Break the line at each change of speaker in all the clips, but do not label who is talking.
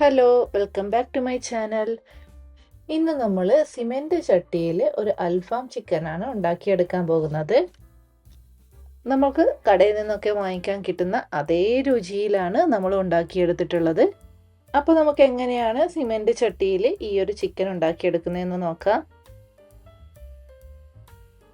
Hello welcome back to my channel. ഇന്ന് നമ്മൾ cement ചട്ടിയിൽ ഒരു അൽഫാം ചിക്കനാണ് ഉണ്ടാക്കിയെടുക്കാൻ പോകുന്നത്. നമുക്ക് കടയിൽ നിന്നൊക്കെ വാങ്ങിക്കാൻ കിട്ടുന്ന അതേ രുചിയിലാണ് നമ്മൾ ഉണ്ടാക്കിയെടുത്തിട്ടുള്ളത്. അപ്പോൾ നമുക്ക് എങ്ങനെയാണ് സിമെന്റ് ചട്ടിയിൽ ഈ ഒരു ചിക്കൻ ഉണ്ടാക്കിയെടുക്കുന്നതെന്ന് നോക്കാം.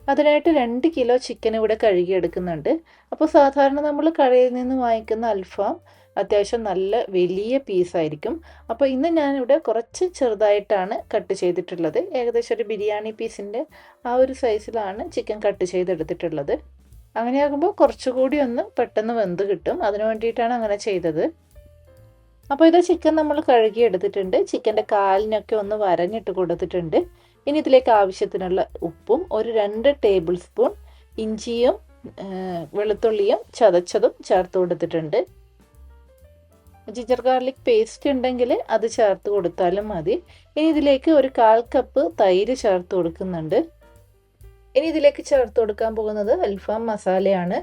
അതിനായിട്ട് രണ്ട് കിലോ ചിക്കൻ ഇവിടെ കഴുകിയെടുക്കുന്നുണ്ട്. അപ്പോൾ സാധാരണ നമ്മൾ കടയിൽ നിന്ന് വാങ്ങിക്കുന്ന അൽഫാം അത്യാവശ്യം നല്ല വലിയ പീസായിരിക്കും അപ്പോൾ ഇന്ന് ഞാനിവിടെ കുറച്ച് ചെറുതായിട്ടാണ് കട്ട് ചെയ്തിട്ടുള്ളത്. ഏകദേശം ഒരു ബിരിയാണി പീസിന്റെ ആ ഒരു സൈസിലാണ് ചിക്കൻ കട്ട് ചെയ്തെടുത്തിട്ടുള്ളത്. അങ്ങനെയാകുമ്പോൾ കുറച്ചുകൂടി ഒന്ന് പെട്ടെന്ന് വെന്ത് കിട്ടും. അതിനു വേണ്ടിയിട്ടാണ് അങ്ങനെ ചെയ്തത്. അപ്പോൾ ഇത് ചിക്കൻ നമ്മൾ കഴുകി എടുത്തിട്ടുണ്ട് ചിക്കന്റെ കാലിനൊക്കെ ഒന്ന് വരഞ്ഞിട്ട് കൊടുത്തിട്ടുണ്ട്. ഇനി ഇതിലേക്ക് ആവശ്യത്തിനുള്ള ഉപ്പും ഒരു രണ്ട് ടേബിൾ സ്പൂൺ ഇഞ്ചിയും വെളുത്തുള്ളിയും ചതച്ചതും ചേർത്ത് കൊടുത്തിട്ടുണ്ട്. ജിഞ്ചർ ഗാർലിക് പേസ്റ്റ് ഉണ്ടെങ്കിൽ അത് ചേർത്ത് കൊടുത്താലും മതി. ഇനി ഇതിലേക്ക് ഒരു കാൽ കപ്പ് തൈര് ചേർത്ത് കൊടുക്കുന്നുണ്ട്. ഇനി ഇതിലേക്ക് ചേർത്ത് കൊടുക്കാൻ പോകുന്നത് അൽഫാം മസാലയാണ്.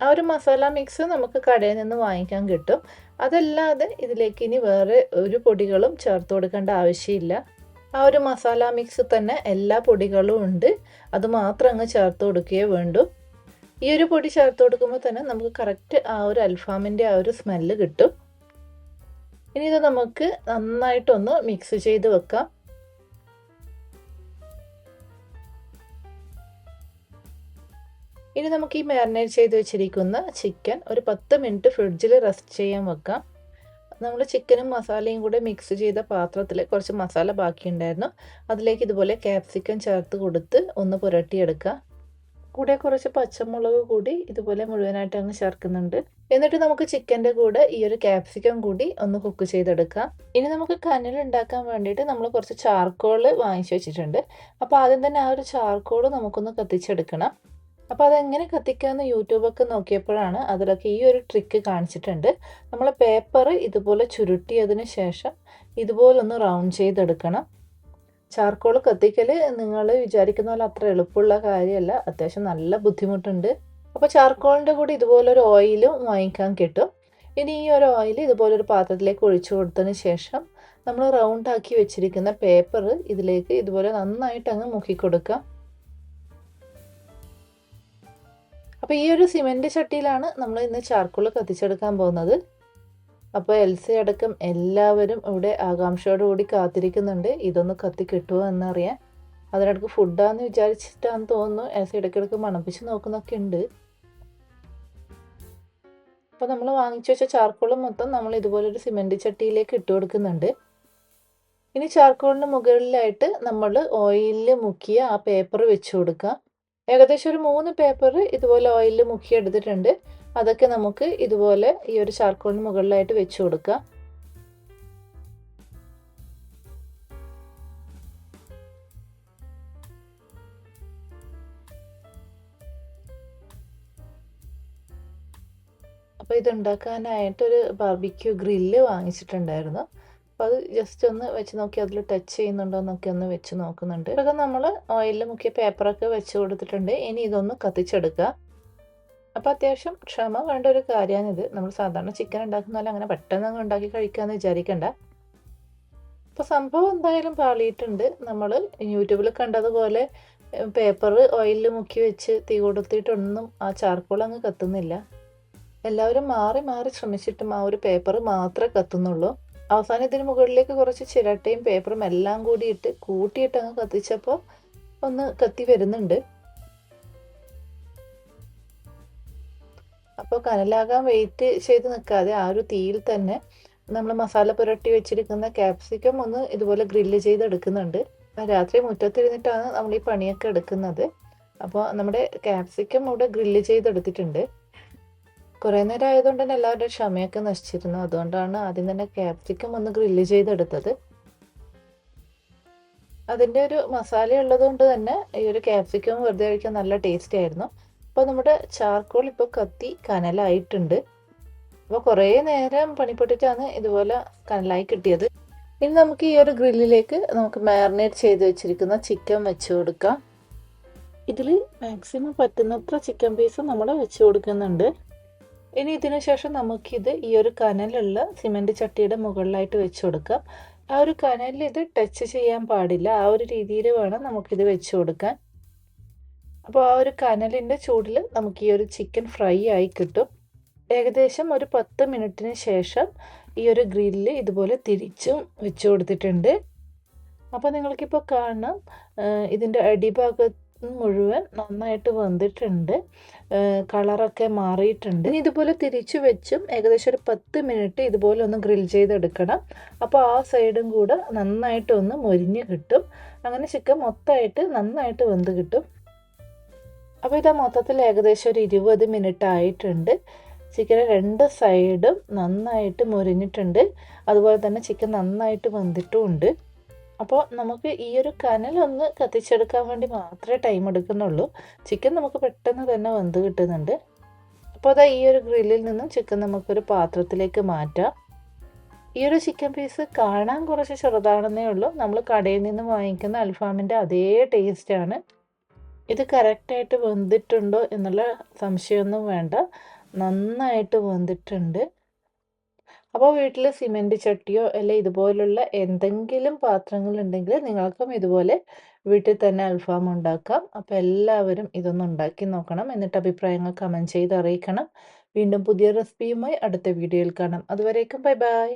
ആ ഒരു മസാല മിക്സ് നമുക്ക് കടയിൽ നിന്ന് വാങ്ങിക്കാൻ കിട്ടും. അതല്ലാതെ ഇതിലേക്ക് ഇനി വേറെ ഒരു പൊടികളും ചേർത്ത് കൊടുക്കേണ്ട ആവശ്യമില്ല. ആ ഒരു മസാല മിക്സ് തന്നെ എല്ലാ പൊടികളും ഉണ്ട്. അത് മാത്രം അങ്ങ് ചേർത്ത് കൊടുക്കുകയേ വേണ്ടൂ. ഈ ഒരു പൊടി ചേർത്ത് കൊടുക്കുമ്പോൾ തന്നെ നമുക്ക് കറക്റ്റ് ആ ഒരു അൽഫാമിന്റെ ആ ഒരു സ്മെല്ല് കിട്ടും. ഇനി ഇത് നമുക്ക് നന്നായിട്ടൊന്ന് മിക്സ് ചെയ്ത് വെക്കാം. ഇനി നമുക്ക് ഈ മാരിനേറ്റ് ചെയ്ത് വെച്ചിരിക്കുന്ന ചിക്കൻ ഒരു പത്ത് മിനിറ്റ് ഫ്രിഡ്ജിൽ റെസ്റ്റ് ചെയ്യാൻ വെക്കാം. നമ്മൾ ചിക്കനും മസാലയും കൂടെ മിക്സ് ചെയ്ത പാത്രത്തിൽ കുറച്ച് മസാല ബാക്കിയുണ്ടായിരുന്നു. അതിലേക്ക് ഇതുപോലെ ക്യാപ്സിക്കം ചേർത്ത് കൊടുത്ത് ഒന്ന് പുരട്ടിയെടുക്കുക കൂടെ കുറച്ച് പച്ചമുളക് കൂടി ഇതുപോലെ മുഴുവനായിട്ട് അങ്ങ് ചേർക്കുന്നുണ്ട്. എന്നിട്ട് നമുക്ക് ചിക്കന്റെ കൂടെ ഈ ഒരു ക്യാപ്സിക്കം കൂടി ഒന്ന് കുക്ക് ചെയ്തെടുക്കാം. ഇനി നമുക്ക് കനൽ ഉണ്ടാക്കാൻ വേണ്ടിയിട്ട് നമ്മൾ കുറച്ച് ചാർക്കോൾ വാങ്ങിച്ചു വെച്ചിട്ടുണ്ട്. അപ്പോൾ ആദ്യം തന്നെ ആ ഒരു ചാർക്കോൾ നമുക്കൊന്ന് കത്തിച്ചെടുക്കണം. അപ്പോൾ അതെങ്ങനെ കത്തിക്കാമെന്ന് യൂട്യൂബൊക്കെ നോക്കിയപ്പോഴാണ് അതിലൊക്കെ ഈ ഒരു ട്രിക്ക് കാണിച്ചിട്ടുണ്ട്. നമ്മൾ പേപ്പർ ഇതുപോലെ ചുരുട്ടിയതിന് ശേഷം ഇതുപോലൊന്ന് റൗണ്ട് ചെയ്തെടുക്കണം. ചാർക്കോൾ കത്തിക്കൽ നിങ്ങൾ വിചാരിക്കുന്ന പോലെ അത്ര എളുപ്പമുള്ള കാര്യമല്ല. അത്യാവശ്യം നല്ല ബുദ്ധിമുട്ടുണ്ട്. അപ്പോൾ ചാർക്കോളിന്റെ കൂടെ ഇതുപോലൊരു ഓയിലും വാങ്ങിക്കാൻ കിട്ടും. ഇനി ഈ ഒരു ഓയിൽ ഇതുപോലൊരു പാത്രത്തിലേക്ക് ഒഴിച്ചു കൊടുത്തതിന് ശേഷം നമ്മൾ റൗണ്ട് ആക്കി വെച്ചിരിക്കുന്ന പേപ്പർ ഇതിലേക്ക് ഇതുപോലെ നന്നായിട്ട് അങ്ങ് മുക്കി കൊടുക്കാം. അപ്പോൾ ഈ ഒരു സിമെന്റ് ചട്ടിയിലാണ് നമ്മൾ ഇന്ന് ചാർക്കോൾ കത്തിച്ചെടുക്കാൻ പോകുന്നത്. അപ്പോൾ എൽസി അടക്കം എല്ലാവരും ഇവിടെ ആകാംക്ഷയോടുകൂടി കാത്തിരിക്കുന്നുണ്ട്. ഇതൊന്ന് കത്തി കിട്ടുമോ എന്നറിയാൻ. അതിനിടക്ക് ഫുഡാന്ന് വിചാരിച്ചിട്ടാന്ന് തോന്നുന്നു. എൽസി ഇടയ്ക്കിടയ്ക്ക് മണപ്പിച്ച് നോക്കുന്നൊക്കെ ഉണ്ട്. അപ്പോൾ നമ്മൾ വാങ്ങിച്ചു വെച്ച ചാർക്കോൾ മൊത്തം നമ്മൾ ഇതുപോലൊരു സിമെന്റ് ചട്ടിയിലേക്ക് ഇട്ട് കൊടുക്കുന്നുണ്ട്. ഇനി ചാർക്കോളിന് മുകളിലായിട്ട് നമ്മൾ ഓയിലിൽ മുക്കിയ ആ പേപ്പർ വെച്ച് കൊടുക്കുക ഏകദേശം ഒരു മൂന്ന് പേപ്പർ ഇതുപോലെ ഓയിലിൽ മുക്കിയെടുത്തിട്ടുണ്ട്. അതൊക്കെ നമുക്ക് ഇതുപോലെ ഈ ഒരു ചാർക്കോളിന് മുകളിലായിട്ട് വെച്ച് കൊടുക്കാം. അപ്പോൾ ഇതുണ്ടാക്കാനായിട്ടൊരു ബാർബിക്യൂ ഗ്രില്ല് വാങ്ങിച്ചിട്ടുണ്ടായിരുന്നു. അപ്പോൾ അത് ജസ്റ്റ് ഒന്ന് വെച്ച് നോക്കി അതിൽ ടച്ച് ചെയ്യുന്നുണ്ടോ എന്നൊക്കെ ഒന്ന് വെച്ച് നോക്കുന്നുണ്ട്. ഇതൊക്കെ നമ്മൾ ഓയിലിൽ മുക്കിയ പേപ്പറൊക്കെ വെച്ച് കൊടുത്തിട്ടുണ്ട്. ഇനി ഇതൊന്ന് കത്തിച്ചെടുക്കുക. അപ്പോൾ അത്യാവശ്യം ക്ഷമ വേണ്ട ഒരു കാര്യമാണിത് നമ്മൾ സാധാരണ ചിക്കൻ ഉണ്ടാക്കുന്ന പോലെ അങ്ങനെ പെട്ടെന്ന് ഉണ്ടാക്കി കഴിക്കാമെന്ന് വിചാരിക്കണ്ട. അപ്പോൾ സംഭവം എന്തായാലും പാളിയിട്ടുണ്ട്. നമ്മൾ യൂട്യൂബിൽ കണ്ടതുപോലെ പേപ്പർ ഓയിലിൽ മുക്കി വെച്ച് തീ കൊടുത്തിട്ടൊന്നും ആ ചാർക്കോൾ അങ്ങ് കത്തുന്നില്ല. എല്ലാവരും മാറി മാറി ശ്രമിച്ചിട്ടും ആ ഒരു പേപ്പർ മാത്രമേ കത്തുന്നുള്ളൂ. അവസാനം ഇതിന് മുകളിലേക്ക് കുറച്ച് ചിരട്ടയും പേപ്പറും എല്ലാം കൂടി ഇട്ട് കൂട്ടിയിട്ട് അങ്ങ് കത്തിച്ചപ്പോൾ ഒന്ന് കത്തി വരുന്നുണ്ട്. അപ്പോൾ കനലാകാൻ വെയിറ്റ് ചെയ്ത് നിൽക്കാതെ ആ ഒരു തീയിൽ തന്നെ നമ്മൾ മസാല പുരട്ടി വെച്ചിരിക്കുന്ന ക്യാപ്സിക്കം ഒന്ന് ഇതുപോലെ ഗ്രില്ല് ചെയ്തെടുക്കുന്നുണ്ട് രാത്രി മുറ്റത്തിരുന്നിട്ടാണ് നമ്മൾ ഈ പണിയൊക്കെ എടുക്കുന്നത്. അപ്പോൾ നമ്മുടെ ക്യാപ്സിക്കം ഇവിടെ ഗ്രില്ല് ചെയ്തെടുത്തിട്ടുണ്ട് കുറേ നേരം ആയതുകൊണ്ട് തന്നെ എല്ലാവരുടെ ക്ഷമയൊക്കെ നശിച്ചിരുന്നു. അതുകൊണ്ടാണ് ആദ്യം തന്നെ ക്യാപ്സിക്കം ഒന്ന് ഗ്രില്ല് ചെയ്തെടുത്തത്. അതിന്റെ ഒരു മസാല ഉള്ളതുകൊണ്ട് തന്നെ ഈ ഒരു ക്യാപ്സിക്കം വെറുതെ കഴിക്കാൻ നല്ല ടേസ്റ്റി ആയിരുന്നു. അപ്പോൾ നമ്മുടെ ചാർക്കോൾ ഇപ്പോൾ കത്തി കനലായിട്ടുണ്ട്. അപ്പോൾ കുറേ നേരം പണിപ്പെട്ടിട്ടാണ് ഇതുപോലെ കനലായി കിട്ടിയത്. ഇനി നമുക്ക് ഈ ഒരു ഗ്രില്ലിലേക്ക് നമുക്ക് മാരിനേറ്റ് ചെയ്ത് വെച്ചിരിക്കുന്ന ചിക്കൻ വെച്ച് കൊടുക്കാം. ഇതിൽ മാക്സിമം പറ്റുന്നത്ര ചിക്കൻ പീസ് നമ്മൾ വെച്ച് കൊടുക്കുന്നുണ്ട്. ഇനി ഇതിനു ശേഷം നമുക്കിത് ഈ ഒരു കനലുള്ള സിമെന്റ് ചട്ടിയുടെ മുകളിലായിട്ട് വെച്ച് കൊടുക്കാം. ആ ഒരു കനലിൽ ഇത് ടച്ച് ചെയ്യാൻ പാടില്ല. ആ ഒരു രീതിയിൽ വേണം നമുക്കിത് വെച്ച് കൊടുക്കാൻ. അപ്പോൾ ആ ഒരു കനലിന്റെ ചൂടിൽ നമുക്ക് ഈ ഒരു ചിക്കൻ ഫ്രൈ ആയി കിട്ടും. ഏകദേശം ഒരു പത്ത് മിനിറ്റിന് ശേഷം ഈ ഒരു ഗ്രില്ലിൽ ഇതുപോലെ തിരിച്ചും വെച്ച് കൊടുത്തിട്ടുണ്ട്. അപ്പോൾ നിങ്ങൾക്കിപ്പോൾ കാണാം ഇതിന്റെ അടിഭാഗത്ത് മുഴുവൻ നന്നായിട്ട് വെന്തിട്ടുണ്ട്. കളറൊക്കെ മാറിയിട്ടുണ്ട്. ഇനി ഇതുപോലെ തിരിച്ചു വെച്ചും ഏകദേശം ഒരു പത്ത് മിനിറ്റ് ഇതുപോലെ ഒന്ന് ഗ്രിൽ ചെയ്തെടുക്കണം. അപ്പോൾ ആ സൈഡും കൂടെ നന്നായിട്ട് ഒന്ന് മൊരിഞ്ഞ് കിട്ടും. അങ്ങനെ ചിക്കൻ മൊത്തമായിട്ട് നന്നായിട്ട് വെന്ത് കിട്ടും. അപ്പോൾ ഇതാ മൊത്തത്തിൽ ഏകദേശം ഒരു ഇരുപത് മിനിറ്റ് ആയിട്ടുണ്ട്. ചിക്കൻ രണ്ട് സൈഡും നന്നായിട്ട് മൊരിഞ്ഞിട്ടുണ്ട്. അതുപോലെ തന്നെ ചിക്കൻ നന്നായിട്ട് വെന്തിട്ടുമുണ്ട് അപ്പോൾ നമുക്ക് ഈ ഒരു ഒന്ന് കത്തിച്ചെടുക്കാൻ വേണ്ടി മാത്രമേ ടൈം എടുക്കുന്നുള്ളൂ. ചിക്കൻ നമുക്ക് പെട്ടെന്ന് തന്നെ വെന്ത് കിട്ടുന്നുണ്ട്. അപ്പോൾ അതാ ഈ ഒരു ഗ്രില്ലിൽ നിന്നും ചിക്കൻ നമുക്കൊരു പാത്രത്തിലേക്ക് മാറ്റാം. ഈ ഒരു ചിക്കൻ പീസ് കാണാൻ കുറച്ച് ചെറുതാണെന്നേ ഉള്ളൂ. നമ്മൾ കടയിൽ നിന്ന് വാങ്ങിക്കുന്ന അൽഫാമിന്റെ അതേ ടേസ്റ്റാണ് ഇത് കറക്റ്റായിട്ട് വെന്തിട്ടുണ്ടോ എന്നുള്ള സംശയമൊന്നും വേണ്ട. നന്നായിട്ട് വെന്തിട്ടുണ്ട്. അപ്പോൾ വീട്ടിൽ സിമെന്റ് ചട്ടിയോ അല്ലെ ഇതുപോലുള്ള എന്തെങ്കിലും പാത്രങ്ങൾ ഉണ്ടെങ്കിൽ നിങ്ങൾക്കും ഇതുപോലെ വീട്ടിൽ തന്നെ അൽഫാം ഉണ്ടാക്കാം. അപ്പോൾ എല്ലാവരും ഇതൊന്ന് ഉണ്ടാക്കി നോക്കണം. എന്നിട്ട് അഭിപ്രായങ്ങൾ കമന്റ് ചെയ്ത് അറിയിക്കണം. വീണ്ടും പുതിയ റെസിപ്പിയുമായി അടുത്ത വീഡിയോയിൽ കാണാം. അതുവരേക്കും ബൈ ബൈ.